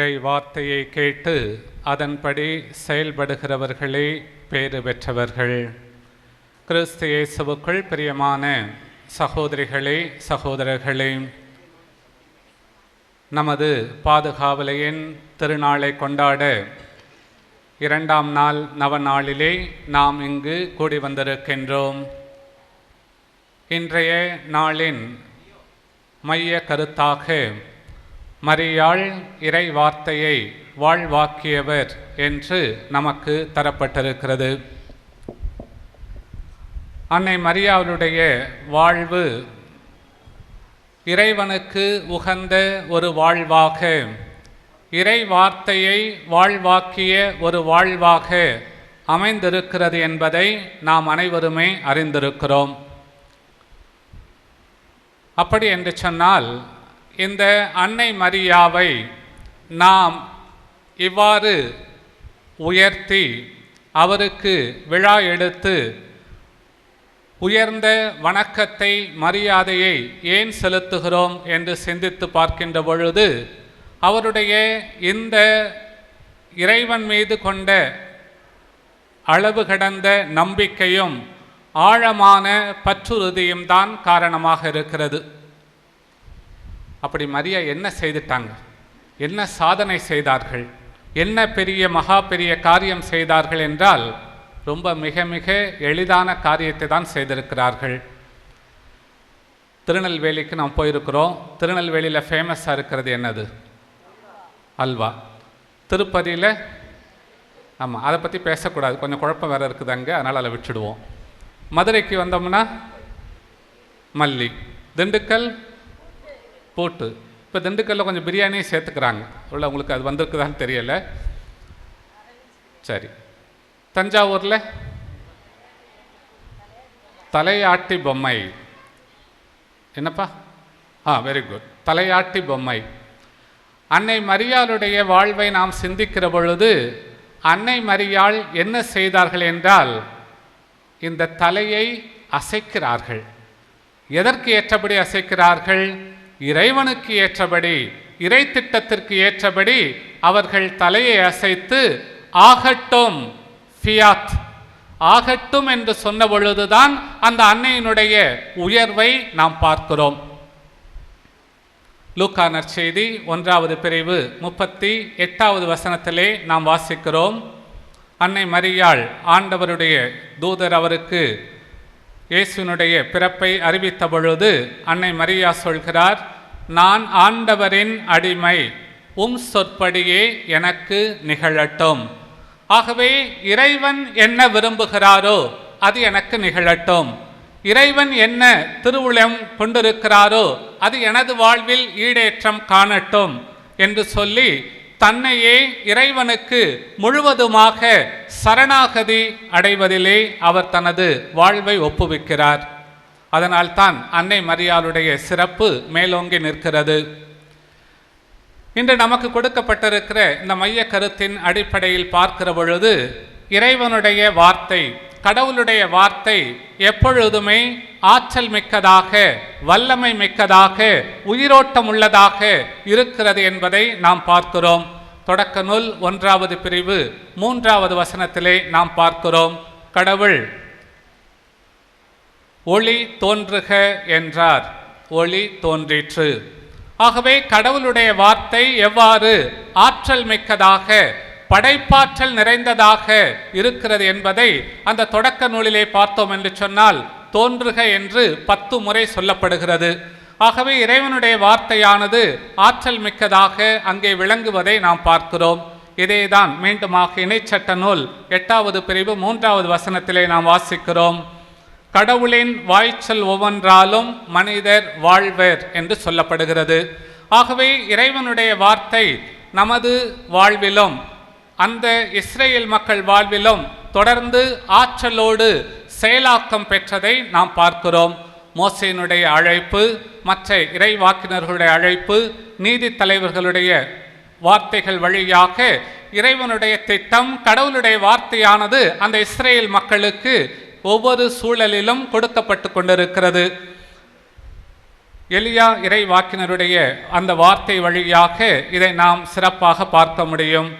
இறை வார்த்தையை கேட்டு அதன்படி செயல்படுகிறவர்களே பேறு பெற்றவர்கள். கிறிஸ்து இயேசுவுக்குள் பிரியமான சகோதரிகளே சகோதரர்களே நமது பாதுகாவலையின் திருநாளை கொண்டாட இரண்டாம் நாள் நவநாளிலே நாம் இங்கு கூடி வந்திருக்கின்றோம். இன்றைய நாளின் மைய கருத்தாக மரியாள் இறை வார்த்தையை வாழ்வாக்கியவர் என்று நமக்கு தரப்பட்டிருக்கிறது. அன்னை மரியாளுடைய வாழ்வு இறைவனுக்கு உகந்த ஒரு வாழ்வாக இறை வார்த்தையை வாழ்வாக்கிய ஒரு வாழ்வாக அமைந்திருக்கிறது என்பதை நாம் அனைவருமே அறிந்திருக்கிறோம். அப்படி என்று சொன்னால் இந்த அன்னை மரியாவை நாம் இவ்வாறு உயர்த்தி அவருக்கு விழா எடுத்து உயர்ந்த வணக்கத்தை மரியாதையை ஏன் செலுத்துகிறோம் என்று சிந்தித்து பார்க்கின்ற பொழுது அவருடைய இந்த இறைவன் மீது கொண்ட அளவு கடந்த நம்பிக்கையும் ஆழமான பற்றுறுதியும் தான் காரணமாக இருக்கிறது. அப்படி மரியா என்ன செய்துட்டாங்க? என்ன சாதனை செய்தார்கள்? என்ன பெரிய மகா பெரிய காரியம் செய்தார்கள் என்றால் ரொம்ப மிக மிக எளிதான காரியத்தை தான் செய்திருக்கிறார்கள். திருநெல்வேலிக்கு நாம் போயிருக்கிறோம். திருநெல்வேலியில் ஃபேமஸாக இருக்கிறது என்னது? அல்வா. திருப்பதியில் ஆமாம் அதை பற்றி பேசக்கூடாது. கொஞ்சம் குழப்பம் வேறு இருக்குது அங்கே அதனால் அதை விட்டுடுவோம். மதுரைக்கு வந்தோம்னா மல்லி. திண்டுக்கல் போட்டு இப்போ திண்டுக்கல்லில் கொஞ்சம் பிரியாணியும் சேர்த்துக்கிறாங்க. உள்ள உங்களுக்கு அது வந்திருக்குதான்னு தெரியலை. சரி. தஞ்சாவூரில்? தலையாட்டி பொம்மை. என்னப்பா? ஆ வெரி குட் தலையாட்டி பொம்மை. அன்னை மரியாளுடைய வாழ்வை நாம் சிந்திக்கிற பொழுது அன்னை மரியாள் என்ன செய்தார்கள் என்றால் இந்த தலையை அசைக்கிறார்கள். எதற்கு ஏற்றபடி அசைக்கிறார்கள்? இறைவனுக்கு ஏற்றபடி இறை திட்டத்திற்கு ஏற்றபடி அவர்கள் தலையை அசைத்து ஆகட்டும் ஃபியாத். ஆகட்டும் என்று சொன்ன பொழுதுதான் அந்த அன்னையினுடைய உயர்வை நாம் பார்க்கிறோம். லூக்கா நற்செய்தி ஒன்றாவது பிரிவு முப்பத்தி எட்டாவது வசனத்திலே நாம் வாசிக்கிறோம். அன்னை மரியாள் ஆண்டவருடைய தூதர் அவருக்கு இயேசுனுடைய பிறப்பை அறிவித்த பொழுது அன்னை மரியா சொல்கிறார் நான் ஆண்டவரின் அடிமை உம் சொற்படியே எனக்கு நிகழட்டும். ஆகவே இறைவன் என்ன விரும்புகிறாரோ அது எனக்கு நிகழட்டும். இறைவன் என்ன திருவுளம் கொண்டிருக்கிறாரோ அது எனது வாழ்வில் ஈடேற்றம் காணட்டும் என்று சொல்லி தன்னையே இறைவனுக்கு முழுவதுமாக சரணாகதி அடைவதிலே அவர் தனது வாழ்வை ஒப்புவிக்கிறார். அதனால்தான் அன்னை மரியாளுடைய சிறப்பு மேலோங்கி நிற்கிறது. இன்று நமக்கு கொடுக்கப்பட்டிருக்கிற இந்த மைய கருத்தின் அடிப்படையில் பார்க்கிற பொழுது இறைவனுடைய வார்த்தை கடவுளுடைய வார்த்தை எப்பொழுதுமே ஆற்றல் மிக்கதாக வல்லமை மிக்கதாக உயிரோட்டம் உள்ளதாக இருக்கிறது என்பதை நாம் பார்க்கிறோம். தொடக்க நூல் ஒன்றாவது பிரிவு மூன்றாவது வசனத்திலே நாம் பார்க்கிறோம். கடவுள் ஒளி தோன்றுக என்றார். ஒளி தோன்றிற்று. ஆகவே கடவுளுடைய வார்த்தை எவ்வாறு ஆற்றல் மிக்கதாக படைப்பாற்றல் நிறைந்ததாக இருக்கிறது என்பதை அந்த தொடக்க நூலிலே பார்த்தோம் என்று சொன்னால் தோன்றுக என்று பத்து முறை சொல்லப்படுகிறது. ஆகவே இறைவனுடைய வார்த்தையானது ஆற்றல் மிக்கதாக அங்கே விளங்குவதை நாம் பார்க்கிறோம். இதேதான் மீண்டுமாக இணைச்சட்ட நூல் எட்டாவது பிரிவு மூன்றாவது வசனத்திலே நாம் வாசிக்கிறோம். கடவுளின் வாய்ச்சல் ஒவ்வொன்றாலும் மனிதர் வாழ்வர் என்று சொல்லப்படுகிறது. ஆகவே இறைவனுடைய வார்த்தை நமது வாழ்விலும் அந்த இஸ்ரேல் மக்கள் வாழ்விலும் தொடர்ந்து ஆற்றலோடு செயலாக்கம் பெற்றதை நாம் பார்க்கிறோம். மோசையினுடைய அழைப்பு மற்ற இறைவாக்கினர்களுடைய அழைப்பு நீதி தலைவர்களுடைய வார்த்தைகள் வழியாக இறைவனுடைய திட்டம் கடவுளுடைய வார்த்தையானது அந்த இஸ்ரேல் மக்களுக்கு ஒவ்வொரு சூழலிலும் கொடுக்கப்பட்டு கொண்டிருக்கிறது. எளியா இறைவாக்கினருடைய அந்த வார்த்தை வழியாக இதை நாம் சிறப்பாக பார்க்க முடியும்.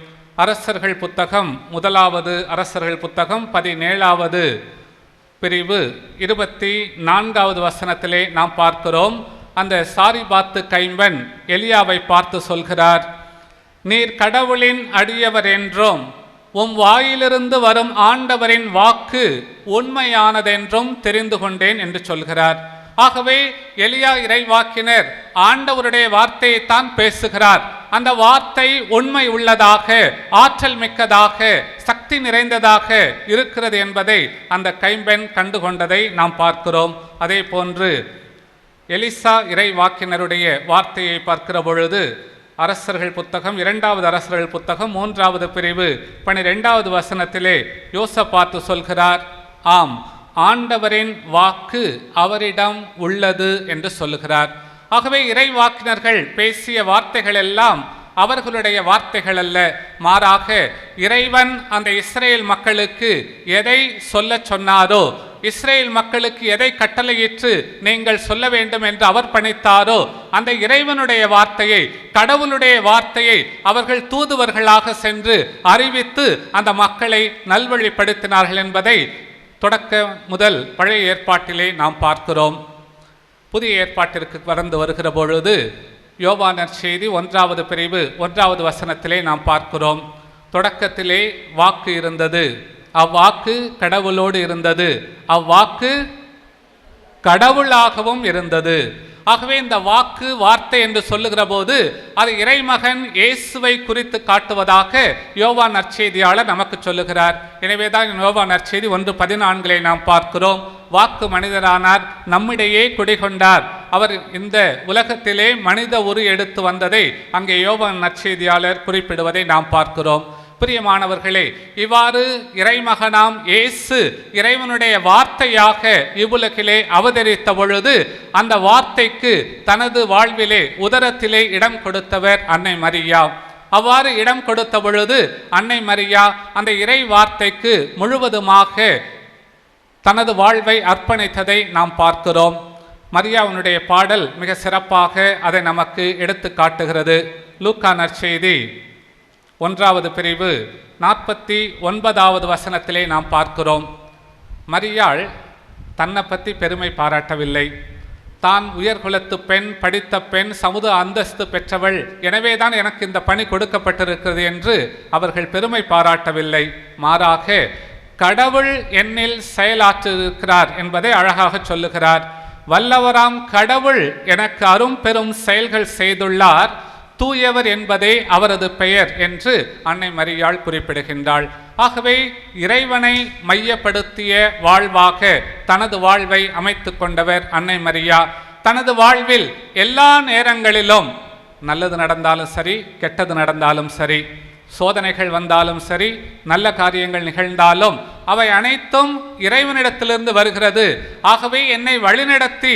அரசர்கள் புத்தகம் முதலாவது அரசர்கள் புத்தகம் பதினேழாவது பிரிவு இருபத்தி நான்காவது வசனத்திலே நாம் பார்க்கிறோம். அந்த சாரிபாத்து கைம்பன் எலியாவை பார்த்து சொல்கிறார் நீர் கடவுளின் அடியவர் என்றும் உம் வாயிலிருந்து வரும் ஆண்டவரின் வாக்கு உண்மையானதென்றும் தெரிந்து கொண்டேன் என்று சொல்கிறார். ஆகவே எலியா இறைவாக்கினர் ஆண்டவருடைய வார்த்தையைத்தான் பேசுகிறார். அந்த வார்த்தை உண்மை உள்ளதாக ஆற்றல் மிக்கதாக சக்தி நிறைந்ததாக இருக்கிறது என்பதை அந்த கைம்பெண் கண்டுகொண்டதை நாம் பார்க்கிறோம். அதே போன்று எலிசா இறைவாக்கினருடைய வார்த்தையை பார்க்கிற பொழுது அரசர்கள் புத்தகம் இரண்டாவது அரசர்கள் புத்தகம் மூன்றாவது பிரிவு பனிரெண்டாவது வசனத்திலே யோசப்பாத்து சொல்கிறார் ஆம் ஆண்டவரின் வாக்கு அவரிடம் உள்ளது என்று சொல்லுகிறார். ஆகவே இறைவாக்கினர்கள் பேசிய வார்த்தைகள் எல்லாம் அவர்களுடைய வார்த்தைகள் அல்ல. மாறாக இறைவன் அந்த இஸ்ரேல் மக்களுக்கு எதை சொல்ல சொன்னாரோ இஸ்ரேல் மக்களுக்கு எதை கட்டளையிற்று நீங்கள் சொல்ல வேண்டும் என்று அவர் பணித்தாரோ அந்த இறைவனுடைய வார்த்தையை கடவுளுடைய வார்த்தையை அவர்கள் தூதுவர்களாக சென்று அறிவித்து அந்த மக்களை நல்வழிப்படுத்தினார்கள் என்பதை தொடக்க முதல் பழைய ஏற்பாட்டிலே நாம் பார்க்கிறோம். புதிய ஏற்பாட்டிற்கு வளர்ந்து வருகிற பொழுது யோவானர் செய்தி ஒன்றாவது பிரிவு ஒன்றாவது வசனத்திலே நாம் பார்க்கிறோம். தொடக்கத்திலே வாக்கு இருந்தது. அவ்வாக்கு கடவுளோடு இருந்தது. அவ்வாக்கு கடவுளாகவும் இருந்தது. ஆகவே இந்த வாக்கு வார்த்தை என்று சொல்லுகிற போது அது இறைமகன் இயேசுவை குறித்து காட்டுவதாக யோவா நற்செய்தியாளர் நமக்கு சொல்லுகிறார். எனவேதான் யோவா நற்செய்தி ஒன்று பதினான்களை நாம் பார்க்கிறோம். வாக்கு மனிதரானார் நம்மிடையே குடிகொண்டார். அவர் இந்த உலகத்திலே மனித உரு எடுத்து வந்ததை அங்கே யோவா நற்செய்தியாளர் குறிப்பிடுவதை நாம் பார்க்கிறோம். பிரியமானவர்களே இவ்வாறு இறைமகனாம் இயேசு இறைவனுடைய வார்த்தையாக இவ்வுலகிலே அவதரித்த பொழுது அந்த வார்த்தைக்கு தனது வாழ்விலே உதரத்திலே இடம் கொடுத்தவர் அன்னை மரியா. அவ்வாறு இடம் கொடுத்த பொழுது அன்னை மரியா அந்த இறை வார்த்தைக்கு முழுவதுமாக தனது வாழ்வை அர்ப்பணித்ததை நாம் பார்க்கிறோம். மரியாவுனுடைய பாடல் மிக சிறப்பாக அதை நமக்கு எடுத்து காட்டுகிறது. லூக்கா நற்செய்தி ஒன்றாவது பிரிவு நாற்பத்தி ஒன்பதாவது வசனத்திலே நாம் பார்க்கிறோம். மரியாள் தன்னை பற்றி பெருமை பாராட்டவில்லை. தான் உயர்குலத்து பெண் படித்த பெண் சமுத அந்தஸ்து பெற்றவள் எனவே தான் எனக்கு இந்த பணி கொடுக்கப்பட்டிருக்கிறது என்று அவர்கள் பெருமை பாராட்டவில்லை. மாறாக கடவுள் என்னில் செயலாற்றிருக்கிறார் என்பதை அழகாக சொல்லுகிறார். வல்லவராம் கடவுள் எனக்கு அரும் பெரும் செயல்கள் செய்துள்ளார். தூயவர் என்பதே அவரது பெயர் என்று அன்னை மரியாள் குறிப்பிடுகின்றாள். ஆகவே இறைவனை மையப்படுத்திய வாழ்வாக தனது வாழ்வை அமைத்து கொண்டவர் அன்னை மரியா. தனது வாழ்வில் எல்லா நேரங்களிலும் நல்லது நடந்தாலும் சரி கெட்டது நடந்தாலும் சரி சோதனைகள் வந்தாலும் சரி நல்ல காரியங்கள் நிகழ்ந்தாலும் அவை அனைத்தும் இறைவனிடத்திலிருந்து வருகிறது. ஆகவே என்னை வழிநடத்தி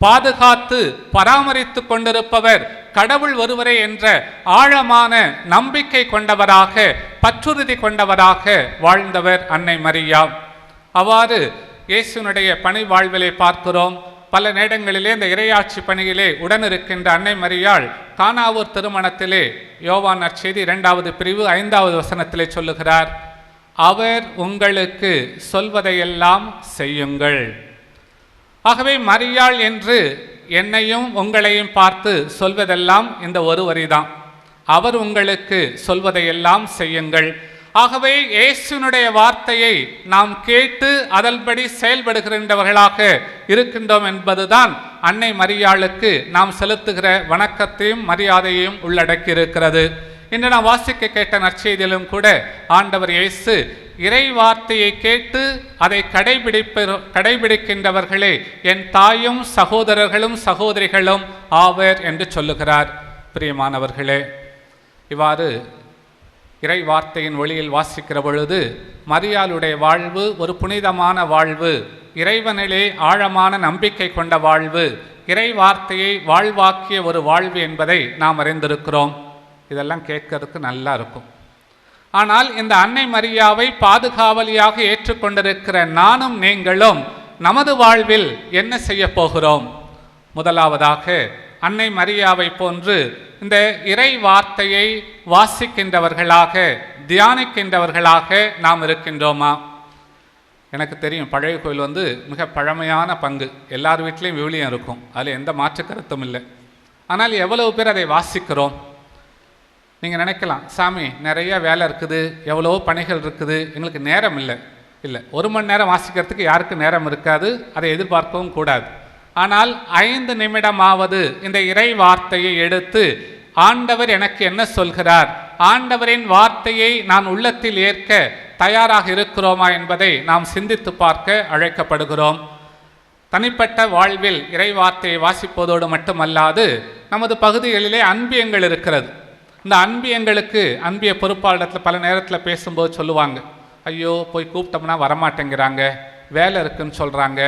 பாதுகாத்து பராமரித்து கொண்டிருப்பவர் கடவுள் ஒருவரே என்ற ஆழமான நம்பிக்கை கொண்டவராக பற்றுறுதி கொண்டவராக வாழ்ந்தவர் அன்னை மரியா. அவ்வாறு இயேசுனுடைய பணி வாழ்விலே பார்க்கிறோம். பல நேரங்களிலே இந்த இரையாட்சி பணியிலே உடனிருக்கின்ற அன்னை மரியாள் கானாவூர் திருமணத்திலே யோவான் அச்செய்தி இரண்டாவது பிரிவு ஐந்தாவது வசனத்திலே சொல்லுகிறார் அவர் உங்களுக்கு சொல்வதையெல்லாம் செய்யுங்கள். ஆகவே மரியாள் என்று என்னையும் உங்களையும் பார்த்து சொல்வதெல்லாம் இந்த ஒரு வரிதான். அவர் உங்களுக்கு சொல்வதையெல்லாம் செய்யுங்கள். ஆகவே இயேசுனுடைய வார்த்தையை நாம் கேட்டு அதன்படி செயல்படுகின்றவர்களாக இருக்கின்றோம் என்பதுதான் அன்னை மரியாளுக்கு நாம் செலுத்துகிற வணக்கத்தையும் மரியாதையையும் உள்ளடக்கி இருக்கிறது இன்று நாம் வாசிக்க கேட்ட நற்செய்தியிலும் கூட ஆண்டவர் இயேசு இறை வார்த்தையை கேட்டு அதை கடைபிடிப்ப கடைபிடிக்கின்றவர்களே என் தாயும் சகோதரர்களும் சகோதரிகளும் ஆவர் என்று சொல்லுகிறார். பிரியமானவர்களே இவ்வாறு இறை வார்த்தையின் ஒளியில் வாசிக்கிற பொழுது மரியாளுடைய வாழ்வு ஒரு புனிதமான வாழ்வு இறைவனிலே ஆழமான நம்பிக்கை கொண்ட வாழ்வு இறை வார்த்தையை வாழ்வாக்கிய ஒரு வாழ்வு என்பதை நாம் அறிந்திருக்கிறோம். இதெல்லாம் கேட்கறதுக்கு நல்லா இருக்கும். ஆனால் இந்த அன்னை மரியாவை பாதுகாவலியாக ஏற்றுக்கொண்டிருக்கிற நானும் நீங்களும் நமது வாழ்வில் என்ன செய்ய போகிறோம்? முதலாவதாக அன்னை மரியாவை போன்று இந்த இறை வார்த்தையை வாசிக்கின்றவர்களாக தியானிக்கின்றவர்களாக நாம் இருக்கின்றோமா? எனக்கு தெரியும் பழைய கோயில் வந்து மிக பழமையான பங்கு. எல்லார் வீட்லேயும் விவிலியம் இருக்கும். அதில் எந்த மாற்று கருத்தும் இல்லை. ஆனால் எவ்வளவு பேர் அதை வாசிக்கிறோம்? நீங்கள் நினைக்கலாம் சாமி நிறைய வேலை இருக்குது எவ்வளோ பணிகள் இருக்குது எங்களுக்கு நேரம் இல்லை. இல்லை ஒரு மணி நேரம் வாசிக்கிறதுக்கு யாருக்கும் நேரம் இருக்காது அதை எதிர்பார்க்கவும் கூடாது. ஆனால் ஐந்து நிமிடமாவது இந்த இறை வார்த்தையை எடுத்து ஆண்டவர் எனக்கு என்ன சொல்கிறார்? ஆண்டவரின் வார்த்தையை நான் உள்ளத்தில் ஏற்க தயாராக இருக்கிறோமா? என்பதை நாம் சிந்தித்து பார்க்க அழைக்கப்படுகிறோம். தனிப்பட்ட வாழ்வில் இறை வார்த்தையை வாசிப்பதோடு மட்டுமல்லாது நமது பகுதிகளிலே அன்பியங்கள் இருக்கிறது. இந்த அன்பியங்களுக்கு அன்பிய பொறுப்பாளத்தில் பல நேரத்தில் பேசும்போது சொல்லுவாங்க. ஐயோ போய் கூப்பிட்டோம்னா வரமாட்டேங்கிறாங்க. வேலை இருக்குன்னு சொல்கிறாங்க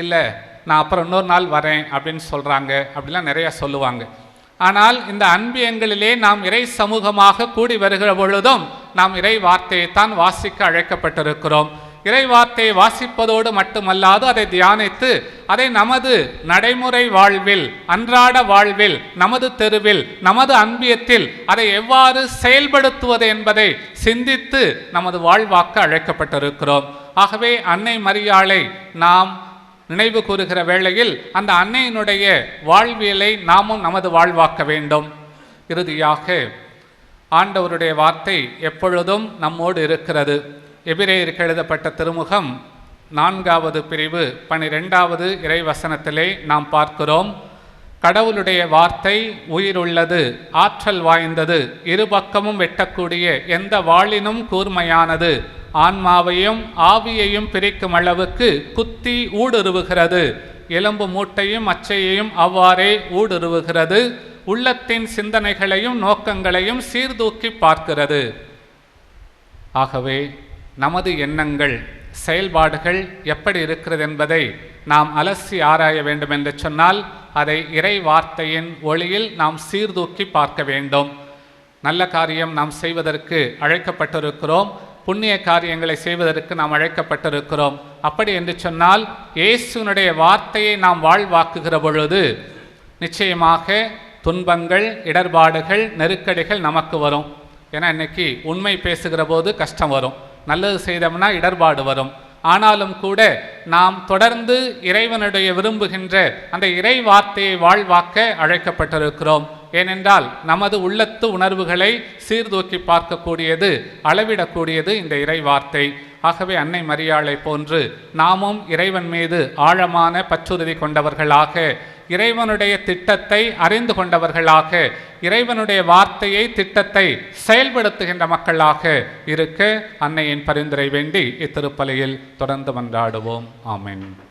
இல்லை நான் அப்புறம் இன்னொரு நாள் வரேன் அப்படின்னு சொல்கிறாங்க அப்படிலாம் நிறையா சொல்லுவாங்க. ஆனால் இந்த அன்பியங்களிலே நாம் இறை சமூகமாக கூடி வருகிற பொழுதும் நாம் இறை வார்த்தையைத்தான் வாசிக்க அழைக்கப்பட்டிருக்கிறோம். இறைவார்த்தை வாசிப்பதோடு மட்டுமல்லாது அதை தியானித்து அதை நமது நடைமுறை வாழ்வில் அன்றாட வாழ்வில் நமது தெருவில் நமது அன்பியத்தில் அதை எவ்வாறு செயல்படுத்துவது என்பதை சிந்தித்து நமது வாழ்வாக்க அழைக்கப்பட்டிருக்கிறோம். ஆகவே அன்னை மரியாளை நாம் நினைவு கூறுகிற வேளையில் அந்த அன்னையினுடைய வாழ்வியலை நாமும் நமது வாழ்வாக்க வேண்டும். இறுதியாக ஆண்டவருடைய வார்த்தை எப்பொழுதும் நம்மோடு இருக்கிறது. எபிரேயருக்கு எழுதப்பட்ட திருமுகம் நான்காவது பிரிவு பனிரெண்டாவது இறைவசனத்திலே நாம் பார்க்கிறோம். கடவுளுடைய வார்த்தை உயிருள்ளது ஆற்றல் வாய்ந்தது இருபக்கமும் வெட்டக்கூடிய எந்த வாளினும் கூர்மையானது ஆன்மாவையும் ஆவியையும் பிரிக்கும் அளவுக்கு குத்தி ஊடுருவுகிறது. எலும்பு மூட்டையும் அச்சையையும் அவ்வாறே ஊடுருவுகிறது. உள்ளத்தின் சிந்தனைகளையும் நோக்கங்களையும் சீர்தூக்கி பார்க்கிறது. ஆகவே நமது எண்ணங்கள் செயல்பாடுகள் எப்படி இருக்கிறது என்பதை நாம் அலசி ஆராய வேண்டும் என்று சொன்னால் அதை இறை வார்த்தையின் ஒளியில் நாம் சீர்தூக்கி பார்க்க வேண்டும். நல்ல காரியம் நாம் செய்வதற்கு அழைக்கப்பட்டிருக்கிறோம். புண்ணிய காரியங்களை செய்வதற்கு நாம் அழைக்கப்பட்டிருக்கிறோம். அப்படி என்று சொன்னால் இயேசுனுடைய வார்த்தையை நாம் வாழ்வாக்குகிற பொழுது நிச்சயமாக துன்பங்கள் இடர்பாடுகள் நெருக்கடிகள் நமக்கு வரும். ஏன்னா இன்னைக்கு உண்மை பேசுகிற போது கஷ்டம் வரும். நல்லது செய்தோம்னா இடர்பாடு வரும். ஆனாலும் கூட நாம் தொடர்ந்து இறைவனுடைய விரும்புகின்ற அந்த இறை வார்த்தையை வாழ்வாக்க அழைக்கப்பட்டிருக்கிறோம். ஏனென்றால் நமது உள்ளத்து உணர்வுகளை சீர்தூக்கி பார்க்கக்கூடியது அளவிடக்கூடியது இந்த இறை வார்த்தை ஆகவே அன்னை மரியாளை போன்று நாமும் இறைவன் மீது ஆழமான பற்றுறுதி கொண்டவர்களாக இறைவனுடைய திட்டத்தை அறிந்து கொண்டவர்களாக இறைவனுடைய வார்த்தையை திட்டத்தை செயல்படுத்துகின்ற மக்களாக இருக்க அன்னையின் பரிந்துரை வேண்டி இத்திருப்பலையில் தொடர்ந்து மன்றாடுவோம். ஆமீன்.